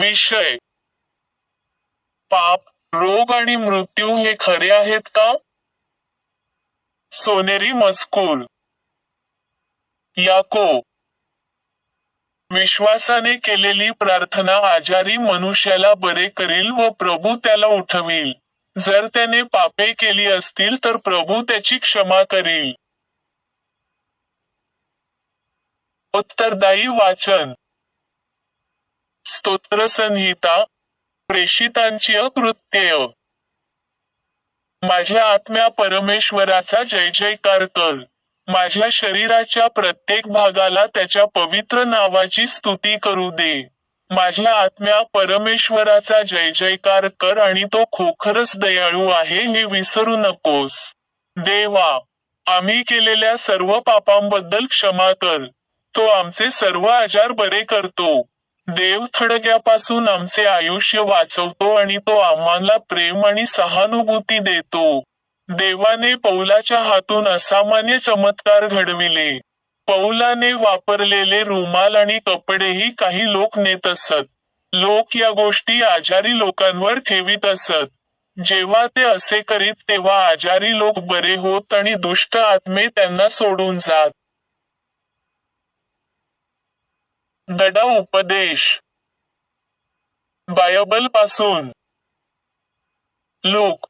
विषय. पाप रोग आणि मृत्यू हे खरे आहेत का? सोनेरी मजकूर. याको. विश्वासाने केलेली प्रार्थना आजारी मनुष्याला बरे करील व प्रभू त्याला उठवील. जर त्याने पापे केली असतील तर प्रभू त्याची क्षमा करील. उत्तरदायी वाचन. स्तोत्रसंहिता प्रेषितांची कृत्य माझ्या आत्म्या परमेश्वराचा जय जयकार कर. माझ्या शरीराच्या प्रत्येक भागाला त्याच्या पवित्र नावाची स्तुती करू दे. माझ्या आत्म्या परमेश्वराचा जय जयकार कर आणि तो खोखरच दयाळू आहे हे विसरू नकोस. देवा आम्ही केलेल्या सर्व पापांबद्दल क्षमा कर. तो आमचे सर्व आजार बरे करतो. देव थडग्यापासून आमचे आयुष्य वाचवतो आणि तो आम्हाला प्रेम आणि सहानुभूती देतो. देवाने पौलाच्या हातून असामान्य चमत्कार घडविले. पौलाने वापरलेले रुमाल आणि कपडेही काही लोक नेत असत. लोक या गोष्टी आजारी लोकांवर ठेवीत असत. जेव्हा ते असे करीत तेव्हा आजारी लोक बरे होत आणि दुष्ट आत्मे त्यांना सोडून जात. दडा उपदेश. बायबलपासून. लोक.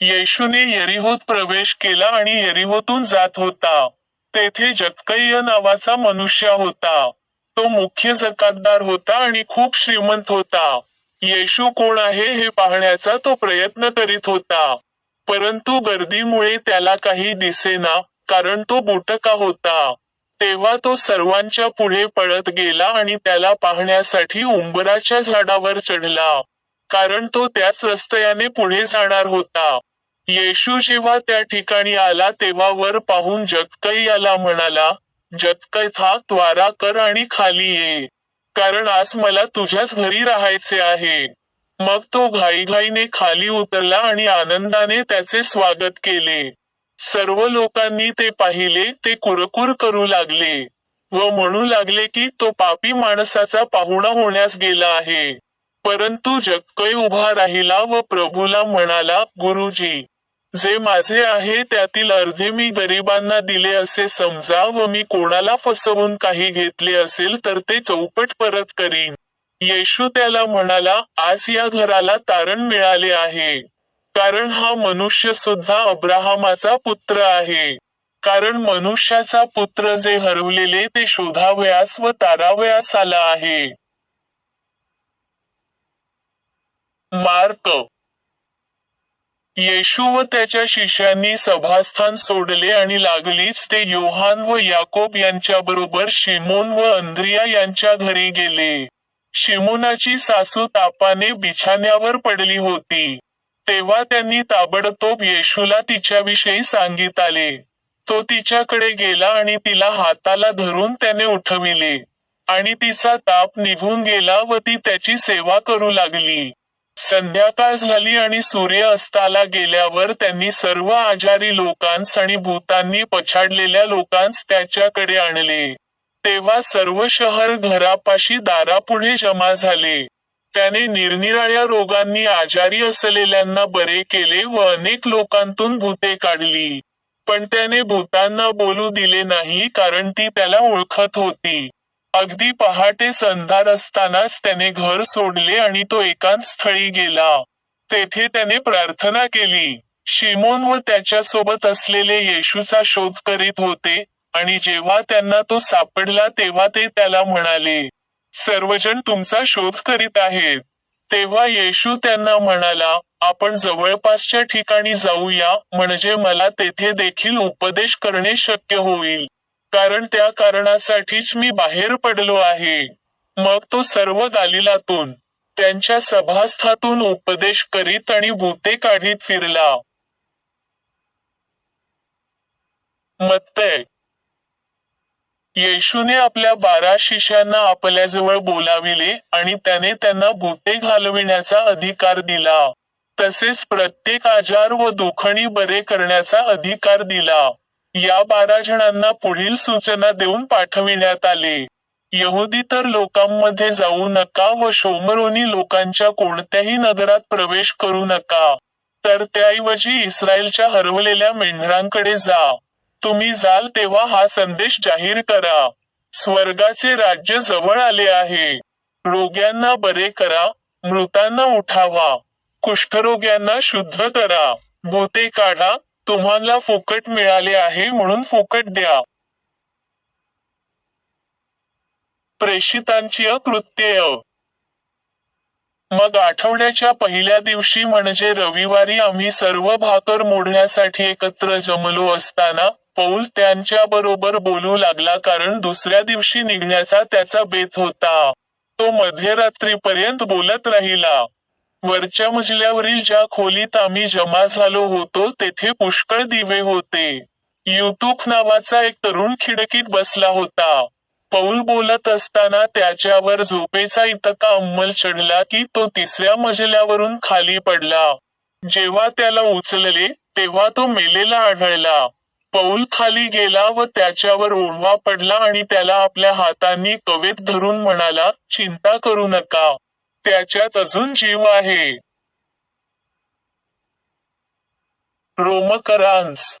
येशूने यरिहोत प्रवेश केला आणि यरिहोतून जात होता. तेथे जक्कय्य नावाचा मनुष्य होता. तो मुख्य जकातदार होता आणि खूप श्रीमंत होता. येशू कोण आहे हे पाहण्याचा तो प्रयत्न करीत होता. परंतु गर्दीमुळे त्याला काही दिसेना कारण तो बुटका होता. तेव्हा तो सर्वांच्या पुढे पळत गेला आणि त्याला पाहण्यासाठी उंबराच्या झाडावर चढला. कारण तो त्याच रस्त्याने पुढे जाणार होता. येशू जेव्हा त्या ठिकाणी आला तेव्हा वर पाहून जतकई याला म्हणाला जगकै था त्वारा कर आणि खाली ये. कारण आज मला तुझ्याच घरी राहायचे आहे. मग तो घाईघाईने खाली उतरला आणि आनंदाने त्याचे स्वागत केले. सर्व लोकांनी ते पाहिले ते कुरकुर करू लागले व म्हणू लागले की तो पापी माणसाचा पाहुणा होण्यास गेला आहे. परंतु जगकै उभा राहिला व प्रभूला म्हणाला गुरुजी जे माझे आहे त्यातील अर्धे मी गरिबांना दिले असे समजा व मी कोणाला फसवून काही घेतले असेल तर ते चौपट परत करीन. येशू त्याला म्हणाला आज या घराला तारण मिळाले आहे. कारण हा मनुष्य सुद्धा अब्राहमाचा पुत्र आहे. कारण मनुष्याचा पुत्र जे हरवलेले ते शोधावयास व तारावयास आला आहे. मार्क. येशू व त्याच्या शिष्यांनी सभास्थान सोडले आणि लागलीच ते योहान व याकोब यांच्याबरोबर शिमोन व अंद्रिया यांच्या घरी गेले. शिमोनाची सासू तापाने बिछाण्यावर पडली होती. तेव्हा त्यांनी ताबडतोब येशूला तिच्याविषयी सांगित आले तो तिच्याकडे गेला आणि तिला हाताला धरून त्याने उठविले. आणि तिचा ताप निघून गेला व ती त्याची सेवा करू लागली. संध्याकाळ झाली आणि सूर्य अस्ताला गेल्यावर त्यांनी सर्व आजारी लोकांस आणि भूतांनी पछाडलेल्या लोकांस त्याच्याकडे आणले. तेव्हा सर्व शहर घरापाशी दारापुढे जमा झाले. त्याने निरनिराळ्या रोगांनी आजारी असलेल्यांना बरे केले व अनेक लोकांतून भूते काढली. पण त्याने भूतांना बोलू दिले नाही कारण ती त्याला ओळखत होती. अगदी पहाटे संधार असतानाच त्याने घर सोडले आणि तो एकांत स्थळी गेला. तेथे त्याने प्रार्थना केली. शिमोन व त्याच्यासोबत असलेले येशूचा शोध करीत होते आणि जेव्हा त्यांना तो सापडला तेव्हा ते त्याला म्हणाले सर्वजण तुमचा शोध करीत आहेत. तेव्हा येशू त्यांना म्हणाला आपण जवळपासच्या ठिकाणी जाऊया म्हणजे मला तेथे देखील उपदेश करणे शक्य होईल. कारण त्या कारणासाठीच मी बाहेर पडलो आहे. मग तो सर्व गालिलातून त्यांच्या सभास्थातून उपदेश करीत आणि भूते काढीत फिरला. मत्तय येशूने आपल्या बारा शिष्यांना आपल्याजवळ बोलाविले आणि त्याने त्यांना भूते घालविण्याचा अधिकार दिला. तसेच प्रत्येक आजार व दुखणी बरे करण्याचा अधिकार दिला. या बारा जणांना पुढील सूचना देऊन पाठविण्यात आले. यहुदी तर लोकांमध्ये जाऊ नका व शोमरोनी लोकांच्या कोणत्याही नगरात प्रवेश करू नका. तर त्याऐवजी इस्रायलच्या हरवलेल्या मेंढरांकडे जा. तुम्ही जाल तेव्हा हा संदेश जाहीर करा. स्वर्गाचे राज्य जवळ आले आहे. रोग्यांना बरे करा मृतांना उठावा. कुष्ठरोग्यांना शुद्ध करा. भूते काढा तुम्हाला फुकट मिळाले आहे म्हणून फुकट द्या. प्रेषितांची कृत्यय मग आठवड्याच्या पहिल्या दिवशी म्हणजे रविवारी आम्ही सर्व भाकर मोडण्यासाठी एकत्र जमलो असताना पौल त्यांच्या बरोबर बोलू लागला कारण दुसऱ्या दिवशी निघण्याचा त्याचा बेत होता. तो मध्यरात्रीपर्यंत बोलत राहिला. वरच्या मजल्यावरील ज्या खोलीत आम्ही जमा झालो होतो तेथे पुष्कळ दिवे होते. युतुफ नावाचा एक तरुण खिडकीत बसला होता. पौल बोलत असताना त्याच्यावर झोपेचा इतका अंमल चढला की तो तिसऱ्या मजल्यावरून खाली पडला. जेव्हा त्याला उचलले तेव्हा तो मेलेला आढळला. पौल खाली गेला व त्याच्यावर ओढवा पडला आणि त्याला आपल्या हातांनी कवेत धरून म्हणाला चिंता करू नका त्याच्यात अजून जीव आहे. रोमकरांस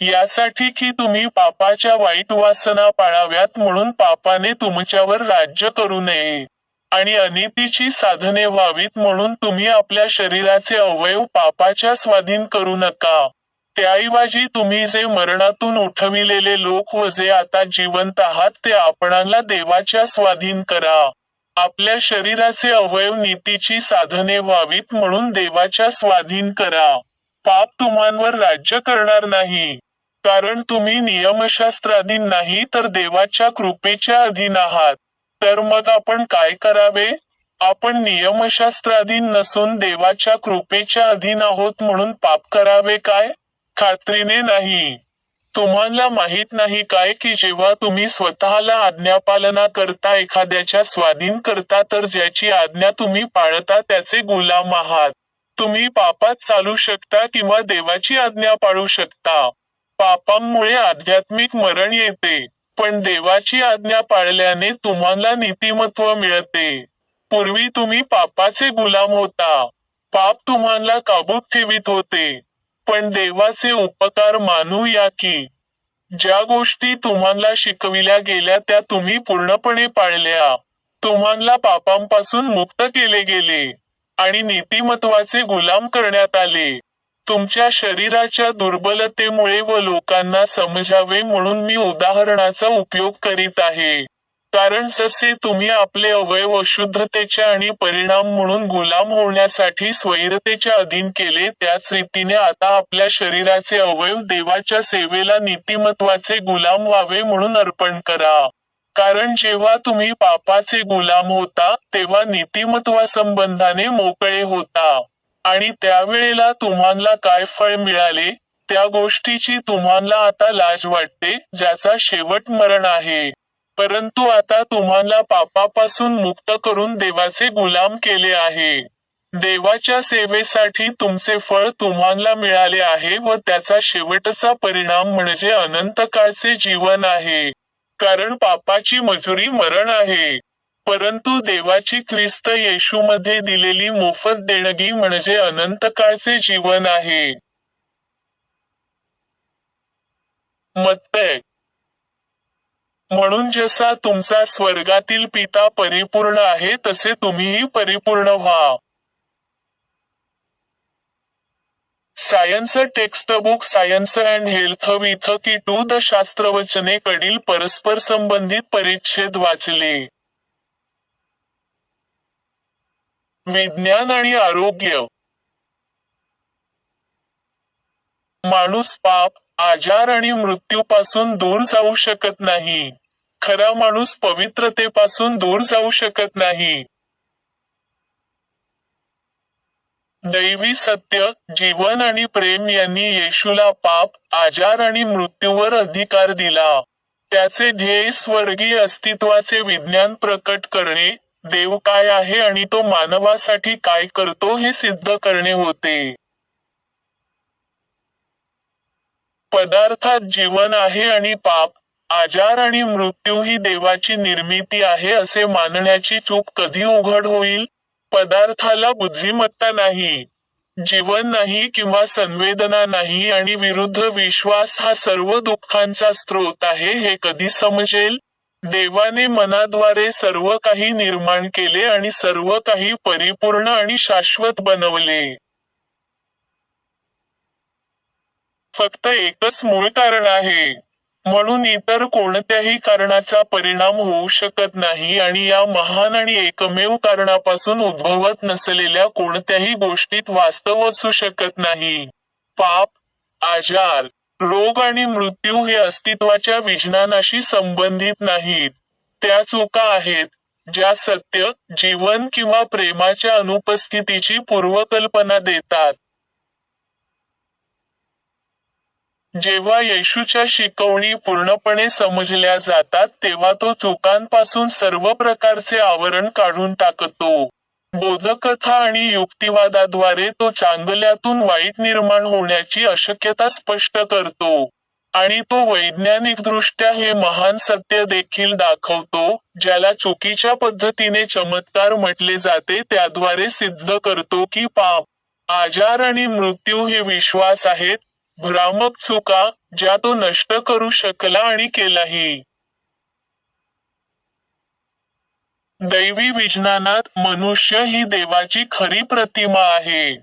यासाठी की तुम्ही पापाच्या वाईट वासना पाळाव्यात म्हणून पापाने तुमच्यावर राज्य करू नये आणि अनितीची साधने व्हावीत म्हणून तुम्ही आपल्या शरीराचे अवयव पापाच्या स्वाधीन करू नका. त्याऐवजी तुम्ही जे मरणातून उठविलेले लोक व जे आता जिवंत आहात ते आपणाला देवाच्या स्वाधीन करा. आपल्या शरीराचे अवयव नीतीची साधने व्हावीत म्हणून देवाच्या स्वाधीन करा. पाप तुम्हांवर राज्य करणार नाही. कारण तुम्ही नियमशास्त्राधीन नाही तर देवाच्या कृपेच्या अधीन आहात. तर मग आपण काय करावे? आपण नियमशास्त्राधीन नसून देवाच्या कृपेच्या अधीन आहोत म्हणून पाप करावे काय? खात्रीने नाही. तुम्हाला माहीत नाही काय की जेव्हा तुम्ही स्वतःला आज्ञापालना करता एखाद्याच्या स्वाधीन करता तर ज्याची आज्ञा तुम्ही पाळता त्याचे गुलाम आहात. तुम्ही पापात चालू शकता किंवा देवाची आज्ञा पाळू शकता. पापांमुळे आध्यात्मिक मरण येते पण देवाची आज्ञा पाळल्याने तुम्हाला नीतिमत्व मिळते. पूर्वी तुम्ही पापाचे गुलाम होता. पाप तुम्हाला काबूत ठेवित होते. पण देवाचे उपकार मानू या की ज्या गोष्टी तुम्हाला शिकविल्या गेल्या त्या तुम्ही पूर्णपणे पाळल्या. तुम्हाला पापांपासून मुक्त केले गेले आणि नीतिमत्वाचे गुलाम करण्यात आले. तुमच्या शरीराच्या दुर्बलतेमुळे व लोकांना समजावे म्हणून मी उदाहरणाचा उपयोग करीत आहे. कारण जसे तुम्ही आपले अवयव अशुद्धतेच्या आणि परिणाम म्हणून गुलाम होण्यासाठी स्वैरतेच्या अधीन केले त्याच रीतीने आता आपल्या शरीराचे अवयव देवाच्या सेवेला नीतिमत्वाचे गुलाम व्हावे म्हणून अर्पण करा. कारण जेव्हा तुम्ही पापाचे गुलाम होता तेव्हा नीतिमत्वा संबंधाने मोकळे होता. आणि त्यावेळेला तुम्हाला काय फळ मिळाले? त्या गोष्टीची तुम्हाला आता लाज वाटते ज्याचा शेवट मरण आहे. परंतु आता तुम्हाला पापापासून मुक्त करून देवाचे गुलाम केले आहे. देवाच्या सेवेसाठी तुमचे फळ तुम्हाला मिळाले आहे व त्याचा शेवटचा परिणाम म्हणजे अनंत काळचे जीवन आहे. कारण पापाची मजुरी मरण आहे. परंतु देवाची ख्रिस्त येशूमध्ये दिलेली मोफत देणगी म्हणजे अनंत काळचे जीवन आहे. मत्तय म्हणून जसा तुमचा स्वर्गातील पिता परिपूर्ण आहे तसे तुम्हीही परिपूर्ण व्हा. Science text book science and health with key to the शास्त्रवचने कडील परस्पर संबंधित परिच्छेद वाचले. विज्ञान आणि आरोग्य. माणूस पाप आजार आणि मृत्यूपासून दूर जाऊ शकत नाही. खरा माणूस पवित्रतेपासून दूर जाऊ शकत नाही. दैवी सत्य जीवन आणि प्रेम यांनी येशूला पाप आजार आणि मृत्यूवर अधिकार दिला. त्याचे ध्येय स्वर्गीय अस्तित्वाचे विज्ञान प्रकट करणे देव काय आहे आणि तो मानवासाठी काय करतो हे सिद्ध करणे होते. पदार्थात जीवन आहे आणि पाप आजार आणि मृत्यू ही देवाची निर्मिती आहे असे मानण्याची चूक कधी उघड होईल? पदार्थाला बुद्धिमत्ता नाही जीवन नाही किंवा संवेदना नाही आणि विरुद्ध विश्वास हा सर्व दुःखांचा स्रोत आहे हे कधी समजेल? देवाने मनाद्वारे सर्व काही निर्माण केले आणि सर्व काही परिपूर्ण आणि शाश्वत बनवले. फक्त एकच मूळ कारण आहे. म्हणून इतर कोणत्याही कारणाचा परिणाम होऊ शकत नाही आणि या महान आणि एकमेव कारणापासून उद्भवत नसलेल्या कोणत्याही गोष्टीत वास्तव असू शकत नाही. पाप आजार रोग आणि मृत्यू हे अस्तित्वाच्या विज्ञानाशी संबंधित नाहीत. त्या चुका आहेत ज्या सत्य जीवन किंवा प्रेमाच्या अनुपस्थितीची पूर्वकल्पना देतात. जेव्हा येशूच्या शिकवणी पूर्णपणे समजल्या जातात तेव्हा तो चुकांपासून सर्व प्रकारचे आवरण काढून टाकतो. बोधकथा आणि युक्तिवादाद्वारे तो चांगल्यातून वाईट निर्माण होण्याची अशक्यता स्पष्ट करतो आणि तो वैज्ञानिकदृष्ट्या हे महान सत्य देखील दाखवतो ज्याला चुकीच्या पद्धतीने चमत्कार म्हटले जाते त्याद्वारे सिद्ध करतो की पाप आजार आणि मृत्यू हे विश्वास आहेत भ्रामक चुका ज्या तो नष्ट करू शकला आणि केलाही. दैवी विज्ञानात मनुष्य ही देवाची खरी प्रतिमा आहे.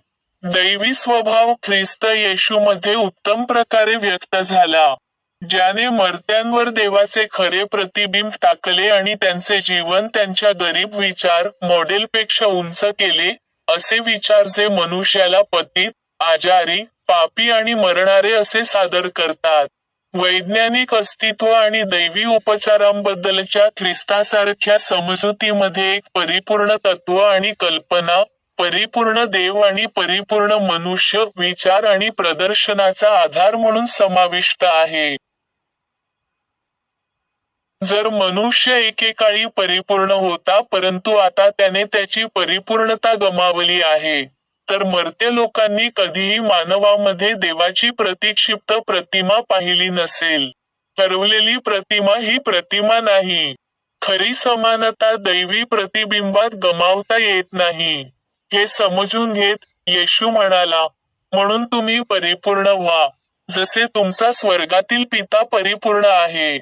दैवी स्वभाव ख्रिस्त येशूमध्ये उत्तम प्रकारे व्यक्त झाला ज्याने मर्त्यांवर देवाचे खरे प्रतिबिंब टाकले आणि त्यांचे जीवन त्यांच्या गरीब विचार मॉडेलपेक्षा उंच केले असे विचार जे मनुष्याला पतित आजारी पापी आणि मरणारे असे सादर करतात. वैज्ञानिक अस्तित्व आणि दैवी उपचारांबद्दलच्या ख्रिस्तासारख्या समजुतीमध्ये एक परिपूर्ण तत्व आणि कल्पना परिपूर्ण देव आणि परिपूर्ण मनुष्य विचार आणि प्रदर्शनाचा आधार म्हणून समाविष्ट आहे. जर मनुष्य एकेकाळी परिपूर्ण होता परंतु आता त्याने त्याची परिपूर्णता गमावली आहे. तर मर्त्य लोकांनी कधीही मानवामध्ये देवाची प्रतिक्षिप्त प्रतिमा पाहिली नसेल. ठरवलेली प्रतिमा ही प्रतिमा नाही. खरी समानता दैवी प्रतिबिंबात गमावता येत नाही. हे समजून घेत येशू म्हणाला म्हणून तुम्ही परिपूर्ण व्हा. जसे तुमचा स्वर्गातील पिता परिपूर्ण आहे.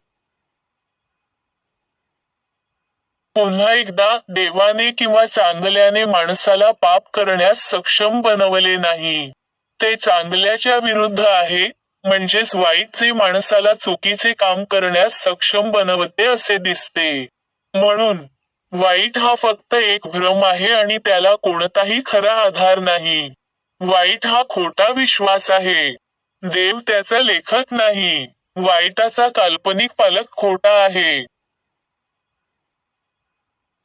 पुन्हा एकदा देवाने किंवा चांगल्याने माणसाला पाप करण्यास सक्षम बनवले नाही. ते चांगल्याच्या विरुद्ध आहे म्हणजेच वाईटचे माणसाला चुकीचे काम करण्यास सक्षम बनवते असे दिसते. म्हणून वाईट हा फक्त एक भ्रम आहे आणि त्याला कोणताही खरा आधार नाही. वाईट हा खोटा विश्वास आहे. देव त्याचा लेखक नाही. वाईटाचा काल्पनिक पालक खोटा आहे.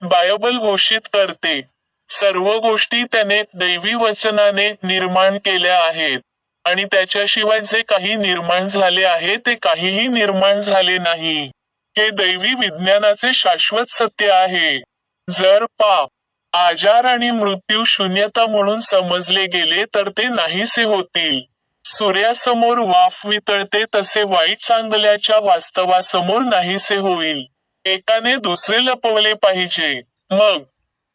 बायबल घोषित करते. सर्व गोष्टी त्याने दैवी वचनाने निर्माण केल्या आहेत. आणि त्याच्याशिवाय जे काही निर्माण झाले आहे ते काहीही निर्माण झाले नाही. हे दैवी विज्ञानाचे शाश्वत सत्य आहे. जर पाप आजार आणि मृत्यू शून्यता म्हणून समजले गेले तर ते नाहीसे होतील. सूर्यासमोर वाफ वितळते तसे वाईट चांगल्याच्या वास्तवासमोर नाहीसे होईल. एकाने दुसरे लपवले पाहिजे. मग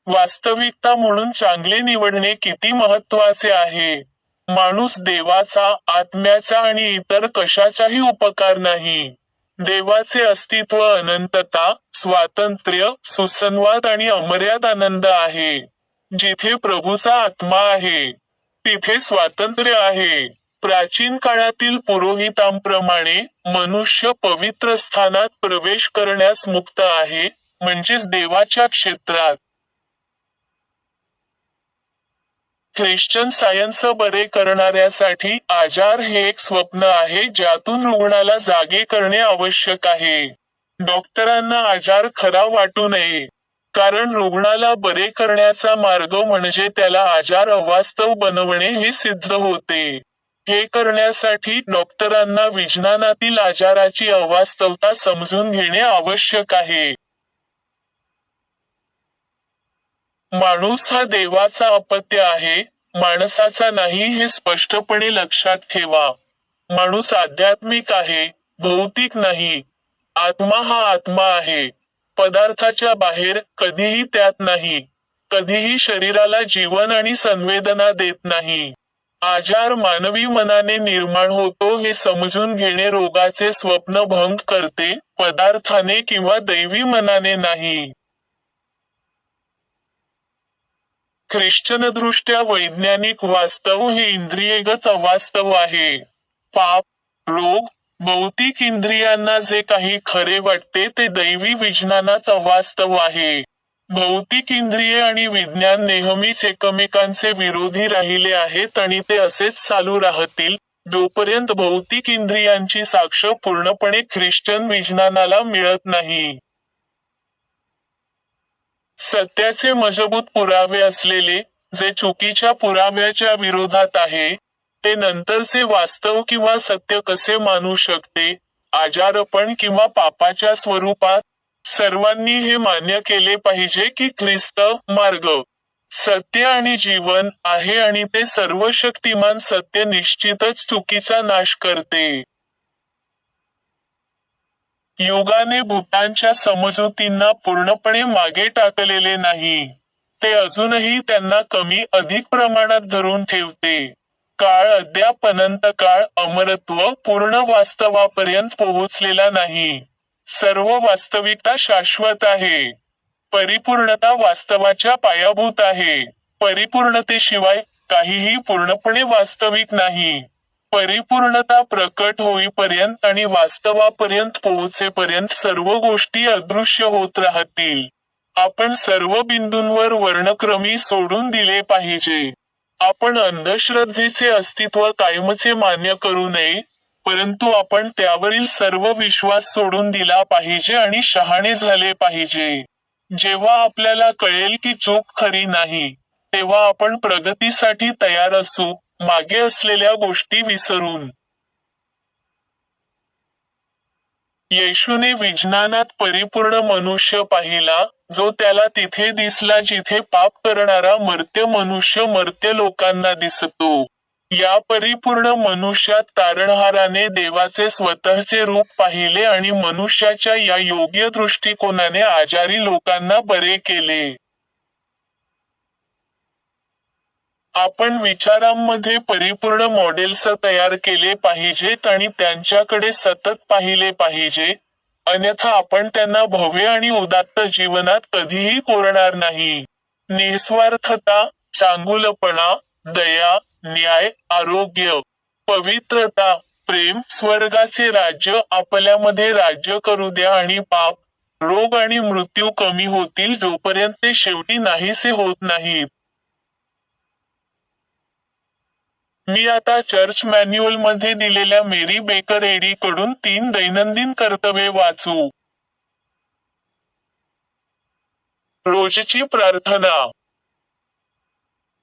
वास्तविकता म्हणून चांगले निवडणे किती महत्त्वाचे आहे? माणूस देवाचा आत्म्याचा आणि इतर कशाचाही उपकार नाही. देवाचे अस्तित्व अनंतता स्वातंत्र्य सुसंवाद आणि अमर्याद आनंद आहे. जिथे प्रभूचा आत्मा आहे तिथे स्वातंत्र्य आहे. प्राचीन काळातील पुरोहितांप्रमाणे मनुष्य पवित्र स्थानात प्रवेश करण्यास मुक्त आहे म्हणजेच देवाच्या क्षेत्रात. ख्रिश्चन सायन्स बरे करणाऱ्यासाठी आजार हे एक स्वप्न आहे ज्यातून रुग्णाला जागे करणे आवश्यक आहे. डॉक्टरांना आजार खरा वाटू नये. कारण रुग्णाला बरे करण्याचा मार्ग म्हणजे त्याला आजार अवास्तव बनवणे हे सिद्ध होते. हे करण्यासाठी डॉक्टरांना विज्ञानातील आजाराची अवास्तवता समजून घेणे आवश्यक आहे. माणूस हा देवाचा अपत्य आहे माणसाचा नाही हे स्पष्टपणे लक्षात ठेवा. माणूस आध्यात्मिक आहे भौतिक नाही. आत्मा हा आत्मा आहे. पदार्थाच्या बाहेर कधीही त्यात नाही. कधीही शरीराला जीवन आणि संवेदना देत नाही. आजार मानवी मनाने निर्माण होतो हे समजून घेणे रोगाचे स्वप्न भंग करते पदार्थाने किंवा दैवी मनाने नाही. ख्रिश्चनदृष्ट्या वैज्ञानिक वास्तव हे इंद्रियगत अवास्तव आहे. पाप रोग भौतिक इंद्रियांना जे काही खरे वाटते ते दैवी विज्ञानात अवास्तव आहे. भौतिक इंद्रिये आणि विज्ञान नेहमीच एकमेकांचे विरोधी राहिले आहेत आणि ते असेच चालू राहतील. जोपर्यंत भौतिक इंद्रियांची साक्ष पूर्णपणे ख्रिश्चन विज्ञानाला मिळत नाही. सत्याचे मजबूत पुरावे असलेले जे चुकीच्या पुराव्याच्या विरोधात आहे ते नंतरचे वास्तव किंवा सत्य कसे मानू शकते आजारपण किंवा पापाच्या स्वरूपात सर्वांनी हे मान्य केले पाहिजे की ख्रिस्त मार्ग सत्य आणि जीवन आहे आणि ते सर्व शक्तिमान सत्य निश्चितच चुकीचा नाश करते. योगाने भूतांच्या समजुतींना पूर्णपणे मागे टाकलेले नाही. ते अजूनही त्यांना कमी अधिक प्रमाणात धरून ठेवते. काळ अद्याप अनंत काळ अमरत्व पूर्ण वास्तवापर्यंत पोहोचलेला नाही. सर्व वास्तविकता शाश्वत आहे. परिपूर्णता वास्तवाच्या पायाभूत आहे. परिपूर्णतेशिवाय काहीही पूर्णपणे वास्तविक नाही. परिपूर्णता प्रकट होईपर्यंत आणि वास्तवापर्यंत पोहोचेपर्यंत सर्व गोष्टी अदृश्य होत राहतील. आपण सर्व बिंदूंवर वर्णक्रमी सोडून दिले पाहिजे. आपण अंधश्रद्धेचे अस्तित्व कायमचे मान्य करू नये. परंतु आपण त्यावरील सर्व विश्वास सोडून दिला पाहिजे आणि शहाणे झाले पाहिजे. जेव्हा आपल्याला कळेल की चूक खरी नाही तेव्हा आपण प्रगतीसाठी तयार असू मागे असलेल्या गोष्टी विसरून. येशूने विज्ञानात परिपूर्ण मनुष्य पाहिला जो त्याला तिथे दिसला जिथे पाप करणारा मर्त्य मनुष्य मर्त्य लोकांना दिसतो. या परिपूर्ण मनुष्यात तारणहाराने देवाचे स्वतःचे रूप पाहिले आणि मनुष्याच्या या योग्य दृष्टिकोनाने आजारी लोकांना बरे केले. आपण विचारांमध्ये परिपूर्ण मॉडेल्स तयार केले पाहिजेत आणि त्यांच्याकडे सतत पाहिले पाहिजे. अन्यथा आपण त्यांना भव्य आणि उदात्त जीवनात कधीही कोरणार नाही. निस्वार्थता चांगुलपणा दया न्याय आरोग्य पवित्रता प्रेम स्वर्गाचे राज्य आपल्यामध्ये राज्य करू द्या आणि पाप रोग आणि मृत्यू कमी होतील जोपर्यंत ते शेवटी नाहीसे होत नाहीत. मी आता चर्च मॅन्युअलमध्ये दिलेल्या मेरी बेकर एडी कडून तीन दैनंदिन कर्तव्ये वाचू. रोजची प्रार्थना.